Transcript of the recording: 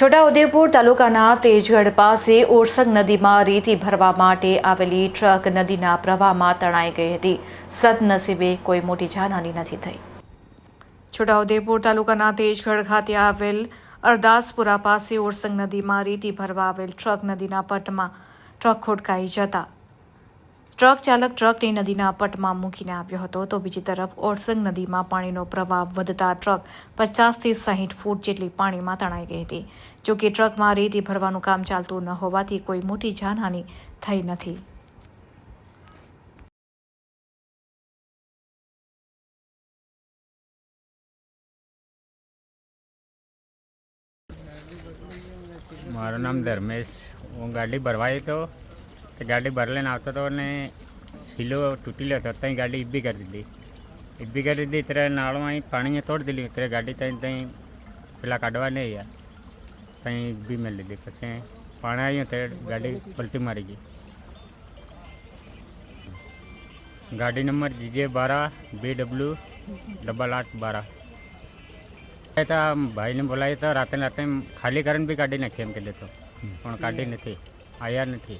છોટાઉદેપુર તાલુકાના તેજગઢ પાસે ઓરસંગ નદીમાં રેતી ભરવા માટે આવેલી ટ્રક નદીના પ્રવાહમાં તણાઈ ગઈ હતી. સદનસીબે કોઈ મોટી જાનહાની નથી થઈ. છોટાઉદેપુર તાલુકાના તેજગઢ ખાતે આવેલ અરદાસપુરા પાસે ઓરસંગ નદીમાં રેતી ભરવા આવેલ ટ્રક નદીના પટમાં ટ્રક ખોટકાઈ જતા ટ્રક ચાલક ટ્રકને નદીના પટમાં મૂકીને આવ્યો હતો. તો બીજી તરફ ઓરસંગ નદીમાં પાણીનો પ્રવાહ વધતા ટ્રક પચાસથી સાહીઠ ફૂટ જેટલી પાણીમાં તણાઈ ગઈ હતી. જોકે ટ્રકમાં રેતી ભરવાનું કામ ચાલતું ન હોવાથી કોઈ મોટી જાનહાની થઈ નથી. મારું નામ ધર્મેશ. હું ગાડી ભરવાઈ તો તે ગાડી ભરલીને આવતો હતો અને સીલો તૂટેલો હતો ત્યાં ગાડી ઊભી કરી દીધી ઊભી કરી દીધી ત્યારે નાળમાં અહીં પાણીએ તોડી દીધી ત્યારે ગાડી ત્યાં ત્યાં પેલા કાઢવા નહીં ગયા ત્યાં ઊભી મેળ લીધી પછી પાણી આવ્યું ત્યારે ગાડી પલટી મારી ગઈ ગાડી નંબર જીજે બારા બે ડબલ્યુ ડબલ આઠ બારા તો ભાઈને બોલાવી તો રાતે રાતે ખાલી કરીને બી કાઢી નાખી એમ કીધું તો પણ કાઢી નથી આવ્યા નથી